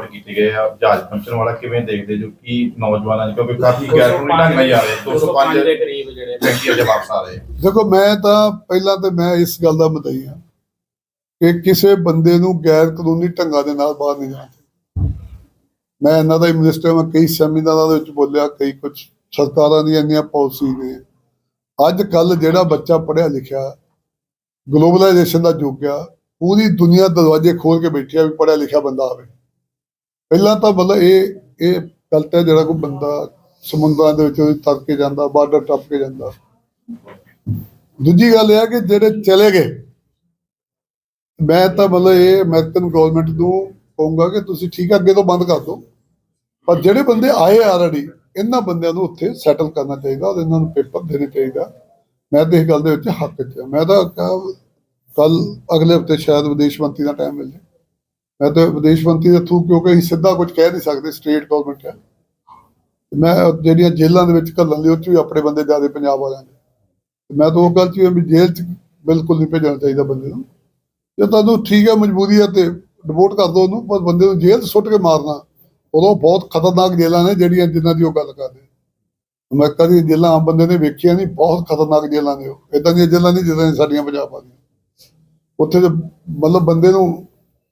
Report ਕੀਤੇ ਗਏ ਆ ਜਹਾਜ਼ ਪਹੁੰਚਣ ਵਾਲਾ ਕਿਵੇਂ ਦੇਖਦੇ ਜੋ ਕਿ ਨੌਜਵਾਨਾਂ 'ਚ ਕਿਉਂਕਿ ਕਾਫੀ ਗੈਰ ਕਾਨੂੰਨੀ ਢੰਗ ਨਾਲ ਜਾ ਰਹੇ 205 ਦੇ ਕਰੀਬ ਜਿਹੜੇ ਵਿਅਕਤੀ ਅਜੇ ਵਾਪਸ ਆ ਰਹੇ ਦੇਖੋ ਮੈਂ ਤਾਂ ਪਹਿਲਾਂ ਤੇ ਮੈਂ ਇਸ ਗੱਲ ਦਾ ਮਤਈ ਹਾਂ ਕਿ ਕਿਸੇ ਬੰਦੇ ਨੂੰ ਗੈਰ ਕਾਨੂੰਨੀ ਢੰਗਾਂ ਦੇ ਨਾਲ ਬਾਹਰ ਨਹੀਂ ਜਾਣਾ। ਮੈਂ ਇਹਨਾਂ ਦਾ ਹੀ ਮਿਨਿਸਟਰ ਮੈਂ ਕਈ ਸੈਮੀਨਾਰਾਂ ਦੇ ਵਿੱਚ ਬੋਲਿਆ ਕਈ ਕੁਝ ਸਰਕਾਰਾਂ ਦੀਆਂ ਇੰਨੀਆਂ ਪਾਲਿਸੀ ਨੇ। ਅੱਜ ਕੱਲ ਜਿਹੜਾ ਬੱਚਾ ਪੜ੍ਹਿਆ ਲਿਖਿਆ ਗਲੋਬਲਾਈਜੇਸ਼ਨ ਦਾ ਯੁੱਗ ਆ ਪੂਰੀ ਦੁਨੀਆ ਦਰਵਾਜ਼ੇ ਖੋਲ ਕੇ ਬੈਠੀ ਆ ਵੀ ਪੜ੍ਹਿਆ ਲਿਖਿਆ ਬੰਦਾ ਆਵੇ। ਪਹਿਲਾਂ ਤਾਂ ਮਤਲਬ ਇਹ ਇਹ ਗਲਤ ਹੈ ਜਿਹੜਾ ਕੋਈ ਬੰਦਾ ਸਮੁੰਦਰਾਂ ਦੇ ਵਿੱਚ ਤਰ ਕੇ ਜਾਂਦਾ, ਬਾਰਡਰ ਟੱਪ ਕੇ ਜਾਂਦਾ। ਦੂਜੀ ਗੱਲ ਇਹ ਹੈ ਕਿ ਜਿਹੜੇ ਚਲੇ ਗਏ, ਮੈਂ ਤਾਂ ਮਤਲਬ ਇਹ ਅਮਰੀਕਨ ਗਵਰਨਮੈਂਟ ਨੂੰ ਕਹੂੰਗਾ ਕਿ ਤੁਸੀਂ ਠੀਕ ਅੱਗੇ ਤੋਂ ਬੰਦ ਕਰ ਦਿਓ। ਪਰ ਜਿਹੜੇ ਬੰਦੇ ਆਏ ਆਲਰੇਡੀ ਇਹਨਾਂ ਬੰਦਿਆਂ ਨੂੰ ਉੱਥੇ ਸੈਟਲ ਕਰਨਾ ਚਾਹੀਦਾ, ਔਰ ਇਹਨਾਂ ਨੂੰ ਪੇਪਰ ਦੇਣੇ ਚਾਹੀਦਾ ਮੈਂ ਤਾਂ ਇਸ ਗੱਲ ਦੇ ਵਿੱਚ ਹੱਕ ਚ ਹਾਂ। ਮੈਂ ਤਾਂ ਕੱਲ ਅਗਲੇ ਹਫ਼ਤੇ ਸ਼ਾਇਦ ਵਿਦੇਸ਼ ਮੰਤਰੀ ਦਾ ਟਾਈਮ ਮਿਲ ਜਾਏ। ਮੈਂ ਤਾਂ ਵਿਦੇਸ਼ ਮੰਤਰੀ ਦੇ ਥਰੂ ਕਿਉਂਕਿ ਅਸੀਂ ਸਿੱਧਾ ਕੁਝ ਕਹਿ ਨਹੀਂ ਸਕਦੇ ਸਟੇਟ ਗਵਰਨਮੈਂਟ ਹੈ। ਮੈਂ ਜਿਹੜੀਆਂ ਜੇਲ੍ਹਾਂ ਦੇ ਵਿੱਚ ਘੱਲਣ ਲਈ, ਉਹ 'ਚ ਵੀ ਆਪਣੇ ਬੰਦੇ ਜ਼ਿਆਦਾ ਪੰਜਾਬ ਵਾਲਿਆਂ ਦੇ। ਮੈਂ ਤਾਂ ਉਹ ਗੱਲ ਚ ਵੀ ਜੇਲ੍ਹ ਚ ਬਿਲਕੁਲ ਨਹੀਂ ਭੇਜਣਾ ਚਾਹੀਦਾ ਬੰਦੇ ਨੂੰ। ਜੇ ਤੁਹਾਨੂੰ ਠੀਕ ਹੈ, ਮਜਬੂਰੀ ਹੈ ਤੇ ਰਿਪੋਰਟ ਕਰ ਦਿਓ ਉਹਨੂੰ, ਪਰ ਬੰਦੇ ਨੂੰ ਜੇਲ੍ਹ 'ਚ ਸੁੱਟ ਕੇ ਮਾਰਨਾ, ਉਦੋਂ ਬਹੁਤ ਖਤਰਨਾਕ ਜੇਲ੍ਹਾਂ ਨੇ ਜਿਹੜੀਆਂ ਜਿਨ੍ਹਾਂ ਦੀ ਉਹ ਗੱਲ ਕਰਦੇ ਮੈਂ ਕਦੀ ਜੇਲ੍ਹਾਂ ਆਮ ਬੰਦੇ ਨੇ ਵੇਖੀਆਂ ਨਹੀਂ, ਬਹੁਤ ਖਤਰਨਾਕ ਜੇਲ੍ਹਾਂ ਨੇ ਉਹ। ਇਦਾਂ ਦੀਆਂ ਜੇਲ੍ਹਾਂ ਨਹੀਂ ਜਿੱਦਾਂ ਸਾਡੀਆਂ ਪੰਜਾਬ ਵਾਲੀਆਂ। ਉੱਥੇ ਮਤਲਬ ਬੰਦੇ ਨੂੰ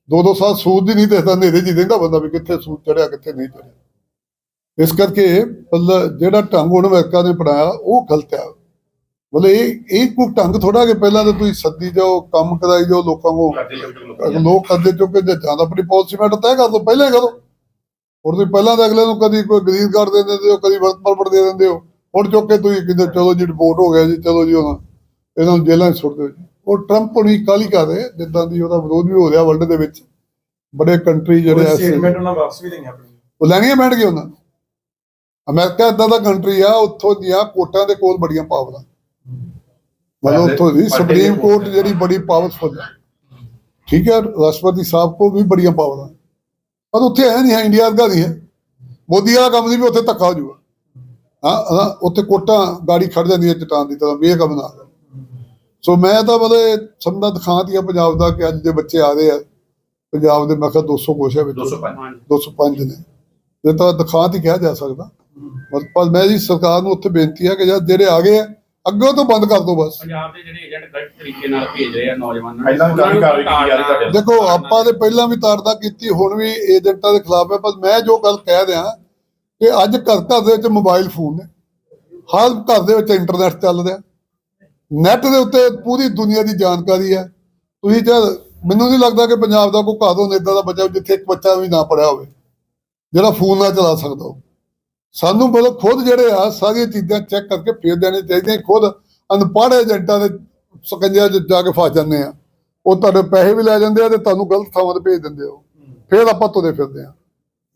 ਦੋ ਦੋ ਸਾਲ ਸੂਦ ਹੀ ਨਹੀਂ ਦੇਖਦਾ ਹਨੇਰੇ ਹੀ ਦੇਖਦਾ ਬੰਦਾ ਵੀ ਕਿੱਥੇ ਸੂਦ ਚੜਿਆ ਕਿੱਥੇ ਨਹੀਂ ਚੜਿਆ। ਇਸ ਕਰਕੇ ਮਤਲਬ ਜਿਹੜਾ ਢੰਗ ਹੁਣ ਅਮਰੀਕਾ ਨੇ ਪੜਾਇਆ ਉਹ ਗਲਤ ਹੈ। ਮਤਲਬ ਇਹ ਇਹ ਕੋਈ ਢੰਗ ਥੋੜਾ ਕਿ ਪਹਿਲਾਂ ਤਾਂ ਤੁਸੀਂ ਸੱਦੀ ਜਾਓ ਕੰਮ ਕਰਾਈ ਜਾਓ ਲੋਕਾਂ ਨੂੰ ਜੋ ਲੋਕ ਕਰਦੇ ਚੁੱਕੇ ਜੇ ਜਾਂ ਤਾਂ ਆਪਣੀ ਪਾਲਿਸੀ ਮੈਟਰ ਤੈਅ ਕਰ ਦੋ ਪਹਿਲਾਂ ਕਰੋ ਹੁਣ ਤੁਸੀਂ ਪਹਿਲਾਂ ਤਾਂ ਅਗਲੇ ਨੂੰ ਕਦੀ ਕੋਈ ਗ੍ਰੀਨ ਕਾਰਡ ਦੇ ਦਿੰਦੇ ਹੋ ਕਦੀ ਵਰਕ ਪਰਮਿਟ ਦੇ ਦਿੰਦੇ ਹੋ। ਹੁਣ ਚੁੱਕ ਕੇ ਤੁਸੀਂ ਕਿਤੇ ਚਲੋ ਜੀ ਰਿਪੋਰਟ ਹੋ ਗਿਆ ਜੀ ਚਲੋ ਜੀ ਹੁਣ ਇਹਨਾਂ ਨੂੰ ਜੇਲ੍ਹਾਂ 'ਚ ਸੁੱਟ ਦਿਓ ਜੀ। ਉਹ ਟਰੰਪ ਹੁਣੀ ਕਾਲੀ ਕਰ ਰਹੇ ਜਿੱਦਾਂ ਦੀ ਉਹਦਾ ਵਿਰੋਧ ਵੀ ਹੋ ਰਿਹਾ ਵਰਲਡ ਦੇ ਵਿੱਚ। ਬੜੇ ਕੰਟਰੀ ਜਿਹੜੇ ਐਸੇ ਸਟੇਟਮੈਂਟ ਉਹਨਾਂ ਵਾਪਸ ਵੀ ਲਈਆਂ ਆਪਣੀ ਉਹ ਲੈਣੀਆਂ ਬੈਠ ਗਏ ਉਹਨਾਂ। ਅਮਰੀਕਾ ਇਦਾਂ ਦਾ ਕੰਟਰੀ ਆ ਉੱਥੋਂ ਦੀਆਂ ਕੋਰਟਾਂ ਦੇ ਕੋਲ ਬੜੀਆਂ ਪਾਵਰਾਂ ਮਤਲਬ ਉੱਥੋਂ ਦੀ ਸੁਪਰੀਮ ਕੋਰਟ ਜਿਹੜੀ ਬੜੀ ਪਾਵਰਫੁਲ ਹੈ ਠੀਕ ਹੈ ਰਾਸ਼ਟਰਪਤੀ ਸਾਹਿਬ ਕੋ ਵੀ ਬੜੀਆਂ ਪਾਵਰਾਂ ਪਰ ਉੱਥੇ ਹੈ ਨਹੀਂ ਹੈ ਇੰਡੀਆ ਵਰਗਾ ਨਹੀਂ ਹੈ। ਮੋਦੀ ਵਾਲਾ ਕੰਮ ਨਹੀਂ ਵੀ ਉੱਥੇ ਧੱਕਾ ਹੋ ਜਾਊਗਾ। ਹਾਂ ਹਾਂ ਉੱਥੇ ਕੋਟਾਂ ਗਾੜੀ ਖੜ ਜਾਂਦੀ ਹੈ ਚਟਾਨ ਦੀ ਤਰ੍ਹਾਂ ਵੀ ਇਹ ਕੰਮ ਨਾ। ਸੋ ਮੈਂ ਤਾਂ ਮਤਲਬ ਸਮਝਦਾ ਦਿਖਾਤੀ ਆ ਪੰਜਾਬ ਦਾ ਕਿ ਅੱਜ ਦੇ ਬੱਚੇ ਆ ਰਹੇ ਆ। ਪੰਜਾਬ ਦੇ ਮੈਂ ਕਿਹਾ 200 ਕੁਛ ਹੈ ਵਿੱਚ। 205 205 ਨੇ। ਇਹ ਤਾਂ ਦਿਖਾ ਹੀ ਕਿਹਾ ਜਾ ਸਕਦਾ। ਪਰ ਪਰ ਮੈਂ ਜੀ ਸਰਕਾਰ ਨੂੰ ਉੱਥੇ ਬੇਨਤੀ ਹੈ ਕਿ ਜਦ ਜਿਹੜੇ ਆ ਗਏ ਆ ਅੱਗੋਂ ਤੋਂ ਬੰਦ ਕਰ ਦਿਓ ਬਸ। ਪੰਜਾਬ ਦੇ ਜਿਹੜੇ ਏਜੰਟ ਗਲਤ ਤਰੀਕੇ ਨਾਲ ਭੇਜ ਰਹੇ ਆ ਨੌਜਵਾਨਾਂ ਪਹਿਲਾਂ ਵੀ ਕਾਰਵਾਈ ਕੀਤੀ ਜਾ ਰਹੀ ਤੁਹਾਡੇ ਦੇਖੋ ਆਪਾਂ ਤੇ ਪਹਿਲਾਂ ਵੀ ਤਾੜਦਾ ਕੀਤੀ ਹੁਣ ਵੀ ਏਜੰਟਾਂ ਦੇ ਖਿਲਾਫ ਹੈ ਪਰ ਮੈਂ ਜੋ ਗੱਲ ਕਹਿ ਰਿਹਾ ਕਿ ਅੱਜ ਘਰ ਘਰ ਦੇ ਵਿੱਚ ਮੋਬਾਈਲ ਫੋਨ ਨੇ। ਹਰ ਘਰ ਦੇ ਵਿੱਚ ਇੰਟਰਨੈਟ ਚੱਲ ਰਿਹਾ। ਨੈਟ ਦੇ ਉੱਤੇ ਪੂਰੀ ਦੁਨੀਆ ਦੀ ਜਾਣਕਾਰੀ ਹੈ। ਤੁਸੀਂ ਜਦ ਮੈਨੂੰ ਨਹੀਂ ਲੱਗਦਾ ਕਿ ਪੰਜਾਬ ਦਾ ਕੋਈ ਘਰ ਹੋਵੇ ਦਾ ਬੱਚਾ ਜਿੱਥੇ ਇੱਕ ਬੱਚਾ ਵੀ ਨਾ ਪੜਿਆ ਹੋਵੇ, ਜਿਹੜਾ ਫੋਨ ਨਾ ਚਲਾ ਸਕਦਾ ਹੋ ਸਾਨੂੰ ਮਤਲਬ ਖੁਦ ਜਿਹੜੇ ਆ, ਸਾਰੀਆਂ ਚੀਜ਼ਾਂ ਚੈੱਕ ਕਰਕੇ ਫੇਰ ਦੇਣੇ ਚਾਹੀਦੀਆਂ। ਖੁਦ ਅਨਪੜ੍ਹ ਏਜੰਟਾਂ ਦੇ ਸਕੰਜਿਆਂ 'ਚ ਜਾ ਕੇ ਫਸ ਜਾਂਦੇ ਆ। ਉਹ ਤੁਹਾਡੇ ਪੈਸੇ ਵੀ ਲੈ ਜਾਂਦੇ ਆ ਤੇ ਤੁਹਾਨੂੰ ਗਲਤ ਥਾਵਾਂ ਤੇ ਭੇਜ ਦਿੰਦੇ ਹੋ ਫੇਰ ਆਪਾਂ ਤੁਰੇ ਫਿਰਦੇ ਆ।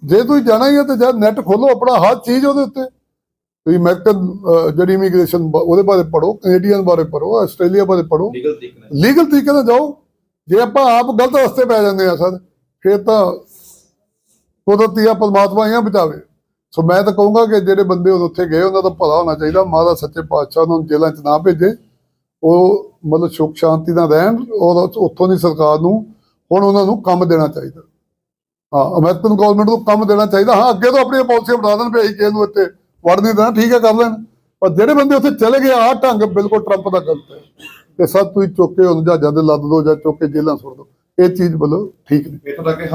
ਜੇ ਤੁਸੀਂ ਜਾਣਾ ਹੀ ਹੈ ਤੇ ਜਦ ਨੈਟ ਖੋਲੋ ਆਪਣਾ ਹਰ ਚੀਜ਼ ਉਹਦੇ ਉੱਤੇ। ਤੁਸੀਂ ਅਮਰੀਕਨ ਜਿਹੜੀ ਇਮੀਗ੍ਰੇਸ਼ਨ ਉਹਦੇ ਬਾਰੇ ਪੜੋ ਕੈਨੇਡੀਅਨ ਬਾਰੇ ਪੜੋ ਆਸਟ੍ਰੇਲੀਆ ਬਾਰੇ ਪੜੋ ਲੀਗਲ ਤਰੀਕੇ ਨਾਲ ਲੀਗਲ ਤਰੀਕੇ ਨਾਲ ਜਾਓ। ਜੇ ਆਪਾਂ ਆਪ ਗਲਤ ਰਸਤੇ ਪੈ ਜਾਂਦੇ ਆ ਸਰ ਫਿਰ ਤਾਂ ਕੁਦਰਤੀ ਆ ਪਰਮਾਤਮਾ ਹੀ ਆ ਬਚਾਵੇ। ਸੋ ਮੈਂ ਤਾਂ ਕਹੂੰਗਾ ਕਿ ਜਿਹੜੇ ਬੰਦੇ ਉੱਥੇ ਗਏ ਉਹਨਾਂ ਦਾ ਭਲਾ ਹੋਣਾ ਚਾਹੀਦਾ। ਮਹਾਰਾਜ ਸੱਚੇ ਪਾਤਸ਼ਾਹ ਨੂੰ ਜੇਲ੍ਹਾਂ 'ਚ ਨਾ ਭੇਜੇ। ਉਹ ਮਤਲਬ ਸੁਖ ਸ਼ਾਂਤੀ ਨਾਲ ਰਹਿਣ ਔਰ ਉੱਥੋਂ ਦੀ ਸਰਕਾਰ ਨੂੰ ਹੁਣ ਉਹਨਾਂ ਨੂੰ ਕੰਮ ਦੇਣਾ ਚਾਹੀਦਾ। ਹਾਂ ਅਮਰੀਕਨ ਗਵਰਨਮੈਂਟ ਨੂੰ ਕੰਮ ਦੇਣਾ ਚਾਹੀਦਾ। ਹਾਂ ਅੱਗੇ ਤੋਂ ਆਪਣੀਆਂ ਪਾਲਿਸੀਆਂ ਬਣਾ ਦੇਣ ਵੀ ਅਸੀਂ ਕਿਸੇ ਨੂੰ ਇੱਥੇ ਵੜ ਨਹੀਂ ਦੇਣਾ ਠੀਕ ਹੈ, ਕਰ ਲੈਣ। ਪਰ ਜਿਹੜੇ ਬੰਦੇ ਉੱਥੇ ਚਲੇ ਗਏ, ਆਹ ਢੰਗ ਬਿਲਕੁਲ ਟਰੰਪ ਦਾ ਗਲਤ ਹੈ। ਕਿ ਸਭ ਤੁਸੀਂ ਚੁੱਕ ਕੇ ਉਹਨਾਂ ਜਹਾਜ਼ਾਂ ਦੇ ਲੱਦ ਦੋ ਜਾਂ ਚੁੱਕ ਕੇ ਜੇਲ੍ਹਾਂ ਸੁੱਟ ਦੋ ਇਹ ਚੀਜ਼ ਬੋਲੋ ਠੀਕ ਨਹੀਂ। ਇੱਥੋਂ ਤੱਕ ਕਿ